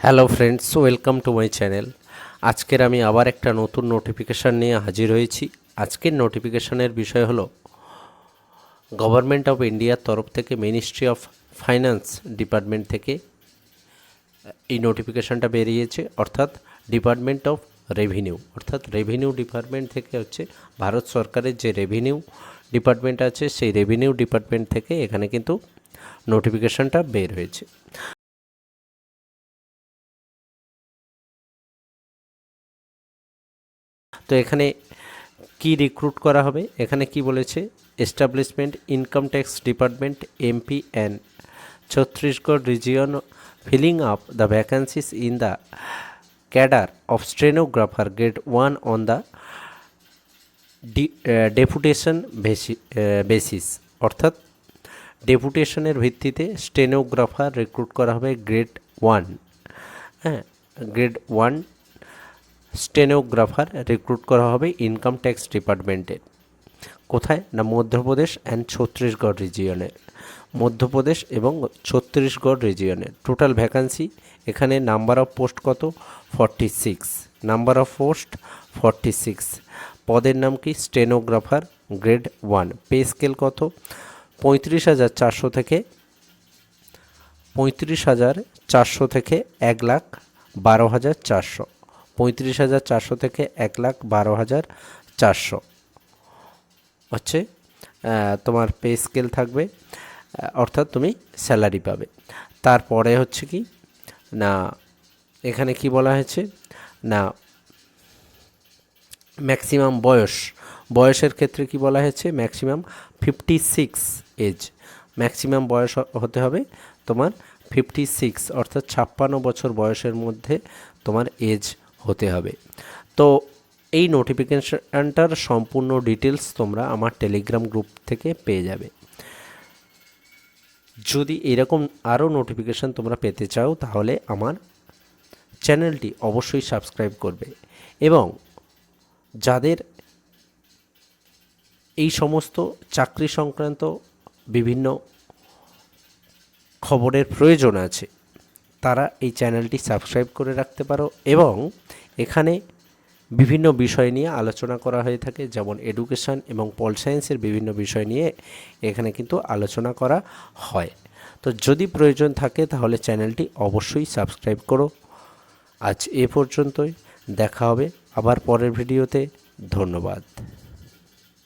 Hello friends welcome to my channel আজকের আমি আবার একটা নতুন নোটিফিকেশান নিয়ে হাজির হয়েছি। আজকের নোটিফিকেশানের বিষয় হলো গভর্নমেন্ট অফ ইন্ডিয়ার তরফ থেকে মিনিস্ট্রি অফ ফাইন্যান্স ডিপার্টমেন্ট থেকে, এই নোটিফিকেশানটা বেরিয়েছে। অর্থাৎ ডিপার্টমেন্ট অফ রেভিনিউ অর্থাৎ রেভিনিউ ডিপার্টমেন্ট থেকে হচ্ছে ভারত সরকারের যে রেভিনিউ ডিপার্টমেন্ট আছে, সেই রেভিনিউ ডিপার্টমেন্ট থেকে এখানে কিন্তু নোটিফিকেশানটা বের হয়েছে। তো এখানে কি রিক্রুট করা হবে? এখানে কি বলেছে? Establishment income tax department MP and Chhattisgarh region filling up the vacancies in the cadre of stenographer grade one on the deputation basis অর্থাৎ ডেপুটেশনের ভিত্তিতে স্টেনোগ্রাফার রিক্রুট করা হবে গ্রেড ওয়ান হ্যাঁ গ্রেড ওয়ান স্টেনোগ্রাফার রিক্রুট করা হবে income tax ডিপার্টমেন্টে। কোথায়? না মধ্যপ্রদেশ অ্যান্ড ছত্তিশগড় রিজিয়নের মধ্যপ্রদেশ এবং ছত্তিশগড় রিজিয়নের টোটাল ভ্যাকান্সি, এখানে নাম্বার অফ পোস্ট কত? Forty six. Number of post, forty six. পদের নাম কি? Stenographer, grade one. Pay scale কত? পঁয়ত্রিশ হাজার চারশো থেকে পঁয়ত্রিশ হাজার চারশো থেকে এক লাখ বারো হাজার চারশো। পঁয়ত্রিশ হাজার চারশো থেকে এক লাখ বারো হাজার চারশো। হচ্ছে তোমার পে স্কেল থাকবে অর্থাৎ তুমি স্যালারি পাবে। তারপরে হচ্ছে কি, না, এখানে কি বলা হয়েছে, না, ম্যাক্সিমাম বয়স। বয়সের ক্ষেত্রে কি বলা হয়েছে, maximum fifty six age. Maximum বয়স হতে হবে তোমার ফিফটি সিক্স, অর্থাৎ ছাপ্পান্ন বছর বয়সের মধ্যে তোমার এজ হতে হবে। তো এই নোটিফিকেশানটার সম্পূর্ণ ডিটেলস তোমরা আমার টেলিগ্রাম গ্রুপ থেকে পেয়ে যাবে। যদি এরকম আরও নোটিফিকেশান তোমরা পেতে চাও, তাহলে আমার চ্যানেলটি অবশ্যই সাবস্ক্রাইব করবে এবং যাদের এই সমস্ত চাকরি সংক্রান্ত বিভিন্ন খবরের প্রয়োজন আছে তারা এই চ্যানেলটি সাবস্ক্রাইব করে রাখতে পারো এবং এখানে বিভিন্ন বিষয় নিয়ে আলোচনা করা হয়ে থাকে, যেমন এডুকেশন এবং পল সায়েন্সের বিভিন্ন বিষয় নিয়ে এখানে কিন্তু আলোচনা করা হয়। তো যদি প্রয়োজন থাকে তাহলে চ্যানেলটি অবশ্যই সাবস্ক্রাইব করো। আজ এ পর্যন্তই, দেখা হবে আবার পরের ভিডিওতে। ধন্যবাদ।